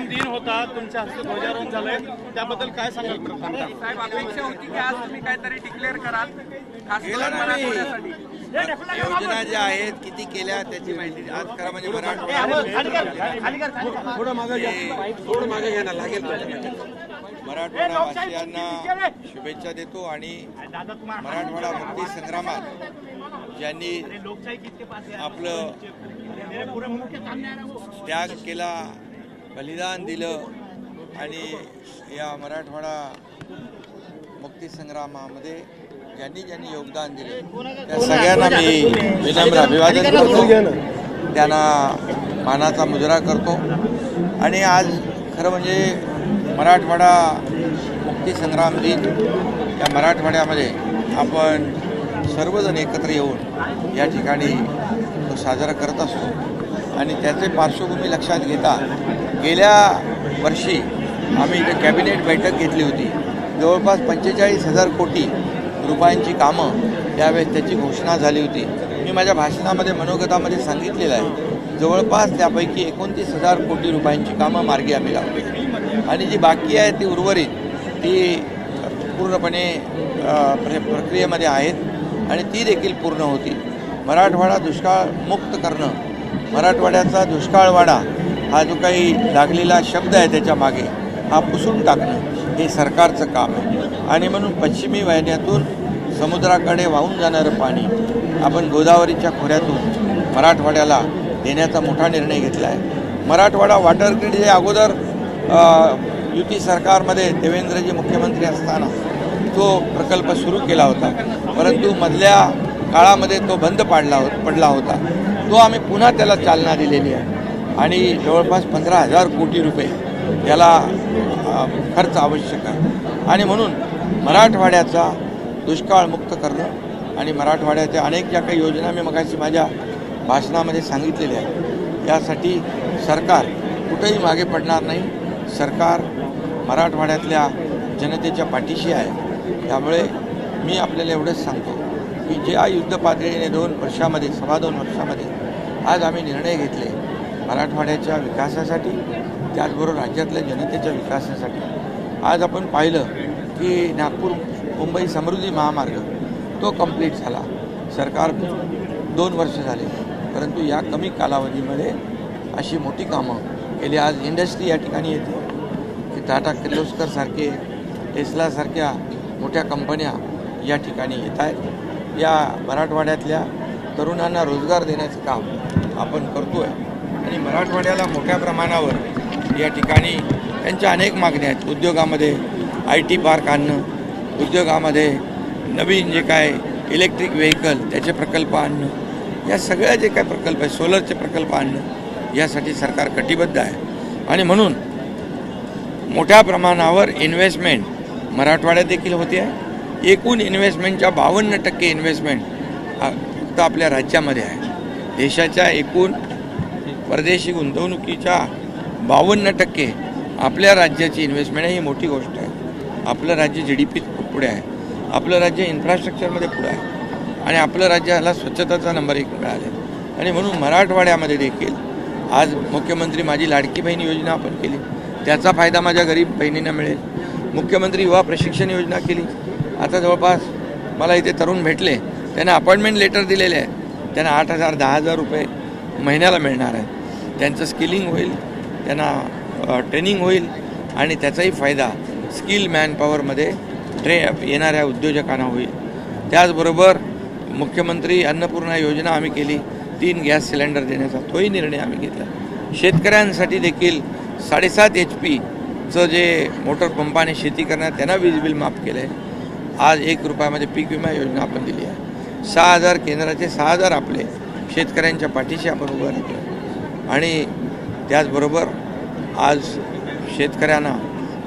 बलिदान दिन होता तुमच्या हस्ते ध्वजारोहण झालंय. त्याबद्दल काय सांगाल साहेब अपेक्षा होती की आज तुम्ही काहीतरी डिक्लेअर कराल खास करून मराठवाड्यासाठी योजना ज्या आहेत किती केल्या त्याची माहिती आज खरं म्हणजे मराठवाडा मराठवाडावासियांना शुभेच्छा देतो आणि मराठवाडा मुक्ती संग्रामात ज्यांनी आपलं त्याग केला बलिदान दिलं आणि या मराठवाडा मुक्ती संग्रामामध्ये ज्यांनी ज्यांनी योगदान दिलं त्या सगळ्यांना मी विनम्र अभिवादन करतो. त्यांना मानाचा मुजरा करतो. आणि आज खरं म्हणजे मराठवाडा मुक्ती संग्राम दिन या मराठवाड्यामध्ये आपण सर्वजण एकत्र येऊन या ठिकाणी तो साजरा करत असतो. आणि त्याचे पार्श्वभूमी लक्षात घेता गेल्या वर्षी आम्ही इथे कॅबिनेट बैठक घेतली होती. जवळपास पंचेचाळीस हजार कोटी रुपयांची कामं त्यावेळेस त्याची घोषणा झाली होती. मी माझ्या भाषणामध्ये मनोगतामध्ये सांगितलेलं आहे. जवळपास त्यापैकी एकोणतीस हजार कोटी रुपयांची कामं मार्गी आम्ही लावली. आणि जी बाकी आहे ती उर्वरित ती पूर्णपणे प्रक्रियेमध्ये आहेत. आणि ती देखील पूर्ण होती मराठवाडा दुष्काळ मुक्त करणं मराठवाड्याचा दुष्काळवाडा हा जो काही लागलेला शब्द आहे त्याच्यामागे हा पुसून टाकणं हे सरकारचं काम आहे. आणि म्हणून पश्चिमी वाहिन्यातून समुद्राकडे वाहून जाणारं पाणी आपण गोदावरीच्या खोऱ्यातून मराठवाड्याला देण्याचा मोठा निर्णय घेतला आहे मराठवाडा वॉटर ग्रीड हे अगोदर युती सरकारमध्ये देवेंद्रजी मुख्यमंत्री असताना तो प्रकल्प सुरू केला होता. परंतु मधल्या काळामध्ये तो बंद पाडला हो पडला होता. तो आम्ही पुन्हा त्याला चालना दिलेली आहे. आणि जवळपास पंधरा हजार कोटी रुपये त्याला खर्च आवश्यक आहे. आणि म्हणून मराठवाड्याचा दुष्काळमुक्त करणं आणि मराठवाड्याच्या अनेक ज्या काही योजना मी मगाशी माझ्या भाषणामध्ये सांगितलेल्या आहेत यासाठी सरकार कुठेही मागे पडणार नाही. सरकार मराठवाड्यातल्या जनतेच्या पाठीशी आहे. त्यामुळे मी आपल्याला एवढंच सांगतो की ज्या युद्ध पातळीने दोन वर्षामध्ये सव्वा दोन वर्षामध्ये आज आम्ही निर्णय घेतले मराठवाड्याच्या विकासासाठी त्याचबरोबर राज्यातल्या जनतेच्या विकासासाठी. आज आपण पाहिलं की नागपूर मुंबई समृद्धी महामार्ग तो कंप्लीट झाला. सरकार दोन वर्ष झाले परंतु या कमी कालावधीमध्ये अशी मोठी कामं केली. आज इंडस्ट्री या ठिकाणी येते. की टाटा किर्लोस्करसारखे टेस्लासारख्या मोठ्या कंपन्या या ठिकाणी येत आहेत. या मराठवाड्यातल्या तरुणांना रोजगार देण्याचं काम आपण करतो आहे आणि मराठवाड्याला मोठ्या प्रमाणावर या ठिकाणी त्यांच्या अनेक मागण्या आहेत. उद्योगामध्ये आय टी पार्क आणणं उद्योगामध्ये नवीन जे काय इलेक्ट्रिक व्हेकल त्याचे प्रकल्प आणणं या सगळ्या जे काय प्रकल्प आहे सोलरचे प्रकल्प आणणं यासाठी सरकार कटिबद्ध आहे. आणि म्हणून मोठ्या प्रमाणावर इन्व्हेस्टमेंट मराठवाड्यात देखील होते आहे. एकूण इन्व्हेस्टमेंटच्या बावन्न टक्के इन्व्हेस्टमेंट फक्त आपल्या राज्यामध्ये आहे. देशाच्या एकूण परदेशी गुंतवणुकीच्या बावन्न टक्के आपल्या राज्याची इन्व्हेस्टमेंट आहे ही मोठी गोष्ट आहे. आपलं राज्य जी डी पीत पुढे आहे. आपलं राज्य इन्फ्रास्ट्रक्चरमध्ये पुढे आहे. आणि आपलं राज्याला स्वच्छताचा नंबर एक मिळाला आहे. आणि म्हणून मराठवाड्यामध्ये देखील आज मुख्यमंत्री माझी लाडकी बहीण योजना आपण केली. त्याचा फायदा माझ्या गरीब बहिणींना मिळेल. मुख्यमंत्री युवा प्रशिक्षण योजना केली. आता जवळपास मला इथे तरुण भेटले. त्यांना अपॉइंटमेंट लेटर दिलेले आहे. त्यांना आठ हजार दहा हजार रुपये महिन्याला मिळणार आहे. त्यांचं स्किलिंग होईल त्यांना ट्रेनिंग होईल आणि त्याचाही फायदा स्किल मॅनपॉवरमध्ये ट्रे येणाऱ्या उद्योजकांना होईल. त्याचबरोबर मुख्यमंत्री अन्नपूर्णा योजना आम्ही केली. तीन गॅस सिलेंडर देण्याचा तोही निर्णय आम्ही घेतला. शेतकऱ्यांसाठी देखील साडेसात एच पीचं जे मोटर पंपाने शेती करणार त्यांना वीज बिल माफ केलं आहे आज एक रुपयामध्ये पीक विमा योजना आपण दिली आहे. सहा हजार केंद्राचे सहा हजार आपले शेतकऱ्यांच्या पाठीशी आपण उभं राहतो. आणि त्याचबरोबर आज शेतकऱ्यांना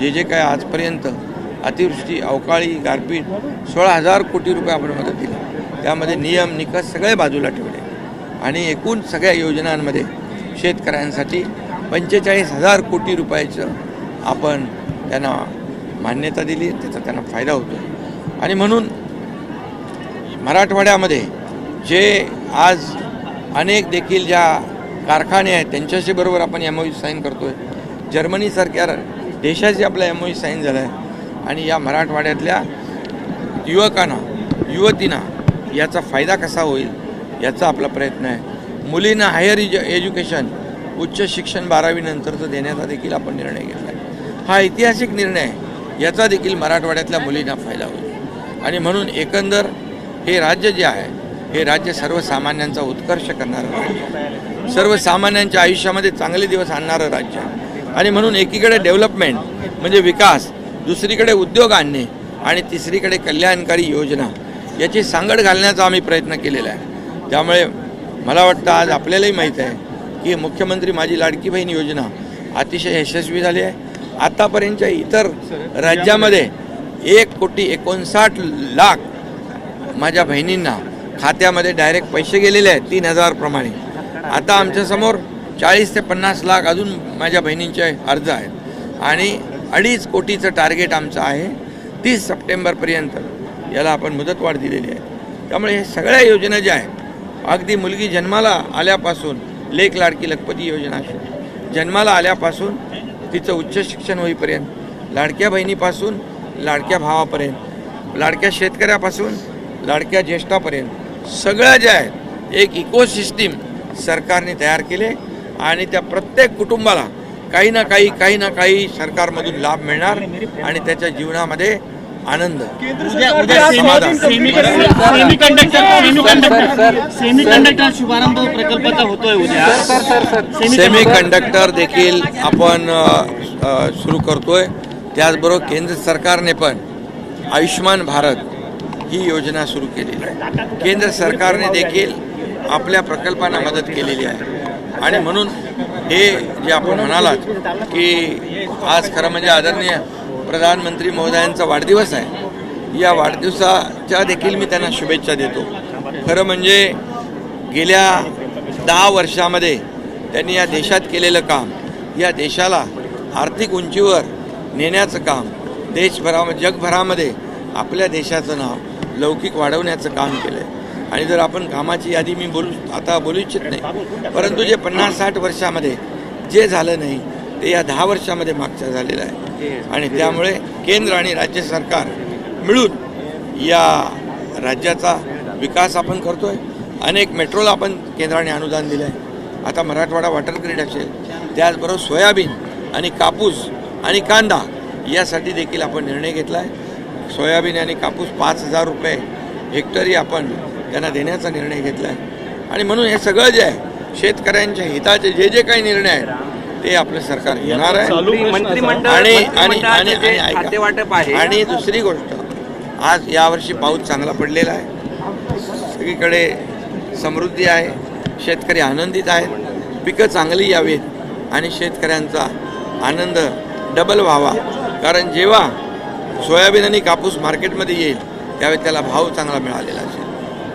जे जे काय आजपर्यंत अतिवृष्टी अवकाळी गारपीट सोळा हजार कोटी रुपये आपण मदत दिली. त्यामध्ये नियम निकष सगळे बाजूला ठेवले. आणि एकूण सगळ्या योजनांमध्ये शेतकऱ्यांसाठी पंचेचाळीस हजार कोटी रुपयाचं आपण त्यांना मान्यता दिली. त्याचा त्यांना फायदा होतो आणि म्हणून मराठवाड्यामध्ये जे आज अनेक देखील ज्या कारखाने आहेत त्यांच्याशी बरोबर आपण एम ओ साईन करतो आहे जर्मनीसारख्या देशाशी आपला एम ओ साईन झाला आहे आणि या मराठवाड्यातल्या युवकांना युवतींना याचा फायदा कसा होईल याचा आपला प्रयत्न आहे. मुलींना हायर एज्यु एज्युकेशन उच्च शिक्षण बारावीनंतरचं देण्याचा देखील आपण निर्णय घेतला आहे. हा ऐतिहासिक निर्णय आहे. याचा देखील मराठवाड्यातल्या मुलींना फायदा होईल. आणि म्हणून एकंदर हे राज्य जे आहे हे राज्य सर्वसामान्यांचा उत्कर्ष करणारं राज्य. सर्वसामान्यांच्या आयुष्यामध्ये चांगले दिवस आणणारं राज्य. आणि म्हणून एकीकडे डेव्हलपमेंट म्हणजे विकास दुसरीकडे उद्योग आणणे आणि तिसरीकडे कल्याणकारी योजना याची सांगड घालण्याचा आम्ही प्रयत्न केलेला आहे. त्यामुळे मला वाटतं आज आपल्यालाही माहीत आहे की मुख्यमंत्री माझी लाडकी बहीण योजना अतिशय यशस्वी झाली आहे. आतापर्यंतच्या इतर राज्यामध्ये एक कोटी एकोणसाठ लाख माझ्या बहिणींना खात्यामध्ये डायरेक्ट पैसे गेलेले आहेत तीन हजारप्रमाणे आता आमच्यासमोर चाळीस ते पन्नास लाख अजून माझ्या बहिणींचे अर्ज आहेत. आणि अडीच कोटीचं टार्गेट आमचं आहे तीस सप्टेंबरपर्यंत याला आपण मुदतवाढ दिलेली आहे. त्यामुळे हे सगळ्या योजना ज्या आहेत अगदी मुलगी जन्माला आल्यापासून लेख लाडकी लखपती योजना असेल जन्माला आल्यापासून तिचं उच्च शिक्षण होईपर्यंत लाडक्या बहिणीपासून लाडक्या भावापर्यंत लाडक्या शेतकऱ्यापासून लाडक्या ज्येष्ठापर्यंत सगळ्या ज्या आहेत एक इकोसिस्टीम सरकारने तयार केले आणि त्या प्रत्येक कुटुंबाला काही ना काही काही ना काही सरकारमधून लाभ मिळणार आणि त्याच्या जीवनामध्ये आनंद. उद्या उद्या समाधान. सेमी सेमीकंडक्टर सेमीकंडक्टर सेमीकंडक्टर शुभारंभ प्रकल्पाचा होतोय उद्या. सेमी कंडक्टर देखील आपण सुरू करतोय. त्याचबरोबर केंद्र सरकारने पण आयुष्यमान भारत ही योजना सुरू केलेली आहे. केंद्र सरकारने देखील आपल्या प्रकल्पांना मदत केलेली आहे. आणि म्हणून हे जे आपण म्हणालात की आज खरं म्हणजे आदरणीय प्रधानमंत्री महोदयांचा वाढदिवस आहे. या वाढदिवसाच्या देखील मी त्यांना शुभेच्छा देतो. खरं म्हणजे गेल्या दहा वर्षामध्ये त्यांनी या देशात केलेलं काम या देशाला आर्थिक उंचीवर नेण्याचं काम देशभरामध्ये जगभरामध्ये आपल्या देशाचं नाव लौकिक वाढवण्याचं काम केलं आहे आणि जर आपण कामाची यादी मी बोलू आता बोलू इच्छित नाही. परंतु जे पन्नास साठ वर्षामध्ये जे झालं नाही ते या दहा वर्षामध्ये मागचं झालेलं आहे. आणि त्यामुळे केंद्र आणि राज्य सरकार मिळून या राज्याचा विकास आपण करतोय. अनेक मेट्रोला आपण केंद्राने अनुदान दिलं आहे आता मराठवाडा वॉटर ग्रीड असेल त्याचबरोबर सोयाबीन आणि कापूस आणि कांदा यासाठी देखील आपण निर्णय घेतला आहे सोयाबीन आणि कापूस पाच हजार रुपये हेक्टरी आपण त्यांना देण्याचा निर्णय घेतला आहे आणि म्हणून हे सगळं जे आहे शेतकऱ्यांच्या हिताचे जे जे काही निर्णय आहेत ते आपलं सरकार घेणार आहे. आणि आणि आणि दुसरी गोष्ट आज यावर्षी पाऊस चांगला पडलेला आहे. सगळीकडे समृद्धी आहे. शेतकरी आनंदित आहेत. पिकं चांगली यावीत आणि शेतकऱ्यांचा आनंद डबल व्हावा. कारण जेव्हा सोयाबीन आणि कापूस मार्केटमध्ये येईल त्यावेळी त्याला भाव चांगला मिळालेला असेल.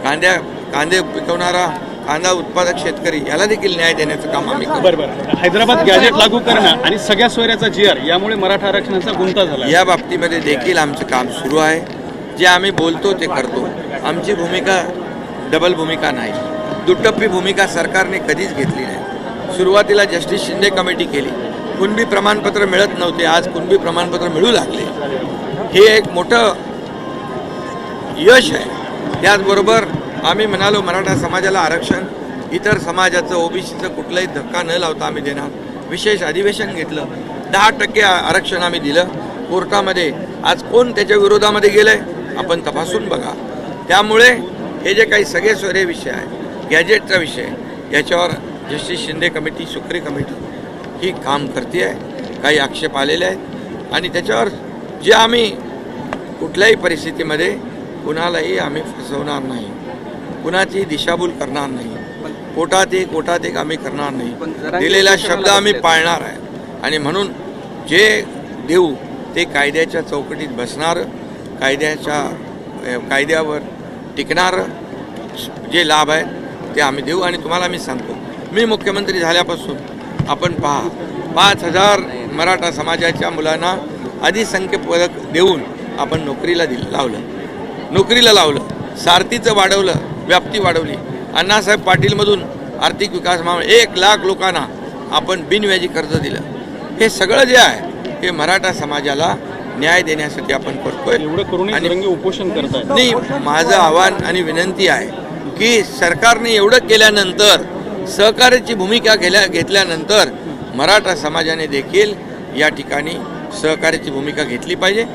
कांद्या कांदे पिकवणारा कांदा उत्पादक शेतकरी याला देखील न्याय देण्याचं काम आम्ही करू बरं बरं. हैदराबाद गॅजेट लागू करणं आणि सगळ्या सोयऱ्याचा जी आर यामुळे मराठा आरक्षणाचा गुंता झाला. या बाबतीमध्ये देखील आमचं काम सुरू आहे. जे आम्ही बोलतो ते करतो. आमची भूमिका डबल भूमिका नाही. दुटप्पी भूमिका सरकारने कधीच घेतली नाही. सुरुवातीला जस्टिस शिंदे कमिटी केली. कुणबी प्रमाणपत्र मिळत नव्हते. आज कुणबी प्रमाणपत्र मिळू लागले. हे एक मोठं यश आहे. त्याचबरोबर आम्ही म्हणालो मराठा समाजाला आरक्षण इतर समाजाचं ओबीसीचं कुठलाही धक्का न लावता आम्ही देणार. विशेष अधिवेशन घेतलं. दहा टक्के आरक्षण आम्ही दिलं. कोर्टामध्ये आज कोण त्याच्या विरोधामध्ये गेलं आहे आपण तपासून बघा. त्यामुळे हे जे काही सगळे सोयरे विषय आहे गॅजेटचा विषय याच्यावर जस्टिस शिंदे कमिटी सुक्री कमिटी ही काम करते आहे काही आक्षेप आलेले आहेत. आणि त्याच्यावर जे आम्ही कुठल्याही परिस्थितीमध्ये कुणालाही आम्ही फसवणार नाही. कुणाची दिशाभूल करणार नाही. कोटात एक कोटात एक आम्ही करणार नाही. दिलेला शब्द आम्ही. पाळणार आहे. आणि म्हणून जे देऊ ते कायद्याच्या चौकटीत बसणारं कायद्याच्या कायद्यावर टिकणारं जे लाभ आहेत ते आम्ही देऊ. आणि तुम्हाला मी सांगतो मी मुख्यमंत्री झाल्यापासून आपण पहा पाच हजार मराठा समाजाच्या मुलांना अधिसंख्य पदक देऊन आपण नोकरीला दिलं लावलं. नोकरीला लावलं. सारथीचं वाढवलं. व्याप्ती वाढवली. अण्णासाहेब पाटीलमधून आर्थिक विकास महामंडळ एक लाख लोकांना आपण बिनव्याजी कर्ज दिलं. हे सगळं जे आहे हे मराठा समाजाला न्याय देण्यासाठी आपण करतोय. आणि उपोषण करतायत नाही माझं आव्हान आणि विनंती आहे की सरकारने एवढं केल्यानंतर सहकार्याची भूमिका घेल्या घेतल्यानंतर मराठा समाजाने देखील या ठिकाणी सहकार्याची भूमिका घेतली पाहिजे.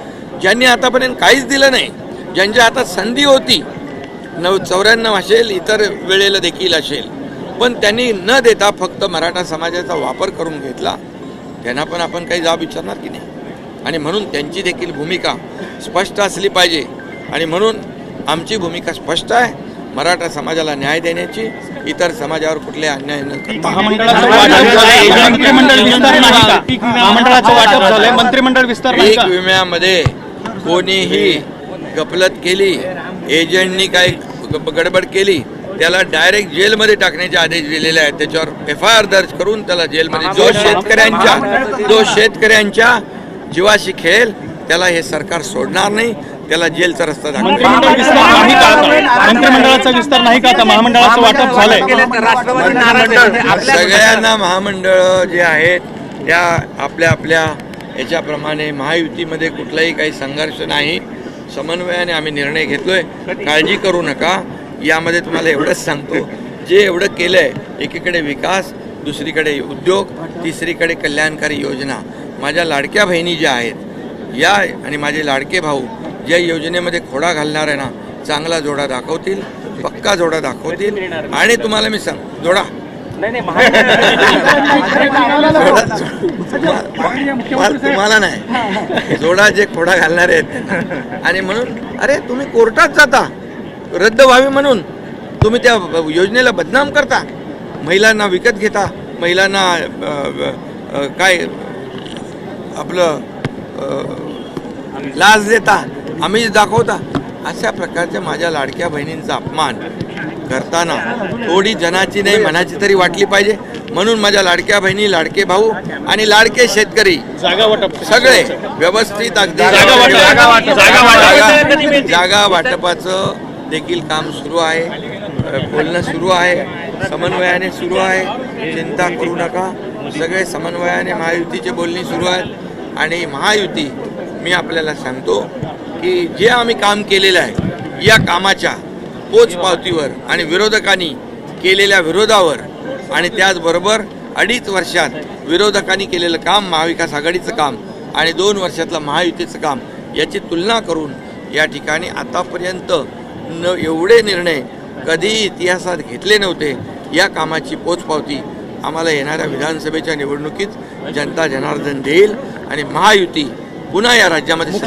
ज्यांनी आतापर्यंत काहीच दिलं नाही ज्यांच्या हातात संधी होती नव चौऱ्याण्णव असेल इतर वेळेला देखील असेल पण त्यांनी न देता फक्त मराठा समाजाचा वापर करून घेतला त्यांना पण आपण काही जाब विचारणार की नाही? आणि म्हणून त्यांची देखील भूमिका स्पष्ट असली पाहिजे. आणि म्हणून आमची भूमिका स्पष्ट आहे. मराठा समाजाला न्याय देण्याची इतर समाजावर कुठले अन्याय न करता महामंडळाचं वाटप झालंय मंत्रिमंडळ विस्तार नाही का? महामंडळाचं वाटप झालंय मंत्रिमंडळ विस्तार नाही पीक का? विम्यामध्ये कोणीही गफलत केली एजंटनी काही गडबड केली त्याला डायरेक्ट जेलमध्ये टाकण्याचे आदेश दिलेले आहेत. त्याच्यावर एफ आय आर दर्ज करून त्याला जेलमध्ये जो शेतकऱ्यांच्या जो शेतकऱ्यांच्या जीवाशी खेळेल त्याला हे सरकार सोडणार नाही त्याला जेलचा रस्ता दाखवणार मंत्रिमंडळाचा विस्तार नाही का? आता महामंडळाचं वाटप झालंय. आहे. सगळ्यांना महामंडळ जे आहेत त्या आपल्या आपल्या याच्याप्रमाणे महायुतीमध्ये कुठलाही काही संघर्ष नाही. समन्वयाने आम्ही निर्णय घेतलोय काळजी करू नका. यामध्ये तुम्हाला एवढंच सांगतो. जे एवढं केलंय एकीकडे विकास दुसरीकडे उद्योग तिसरीकडे कल्याणकारी योजना. माझ्या लाडक्या बहिणी ज्या आहेत या आणि माझे लाडके भाऊ ज्या योजनेमध्ये खोडा घालणार आहे ना चांगला जोडा दाखवतील पक्का जोडा दाखवतील. आणि तुम्हाला मी सांग जोडा. तुम्हाला तुम्हाला नाही. जोडा जे खोडा घालणार आहेत. आणि म्हणून अरे तुम्ही कोर्टात जाता. रद्द व्हावी म्हणून. तुम्ही त्या योजनेला बदनाम करता. महिलांना विकत घेता. महिलांना काय आपलं लाच देता. आम्ही दाखवता. अशा प्रकारच्या माझ्या लाडक्या बहिणींचा अपमान करताना थोडी जनाची नाही मनाची तरी वाटली पाहिजे. म्हणून माझ्या लाडक्या बहिणी लाडके भाऊ आणि लाडके शेतकरी जागा वाटप. सगळे व्यवस्थित अगदी जागा वाटप, जागा वाटप, जागा वाटप. जागा- जागा वाटपाचं देखील काम सुरू आहे. बोलणं सुरू आहे. समन्वयाने सुरू आहे. चिंता करू नका. सगळे समन्वयाने महायुतीचे बोलणी सुरू आहेत. आणि महायुती मी आपल्याला सांगतो की जे आम्ही काम केलेलं आहे या कामाच्या पोचपावतीवर आणि विरोधकांनी केलेल्या विरोधावर आणि त्याचबरोबर अडीच वर्षात विरोधकांनी केलेलं काम महाविकास आघाडीचं काम आणि दोन वर्षातलं महायुतीचं काम याची तुलना करून या ठिकाणी आतापर्यंत न एवढे निर्णय कधी इतिहासात घेतले नव्हते. या कामाची पोचपावती आम्हाला येणाऱ्या विधानसभेच्या निवडणुकीत जनता जनार्दन देईल आणि महायुती पुन्हा या राज्यामध्ये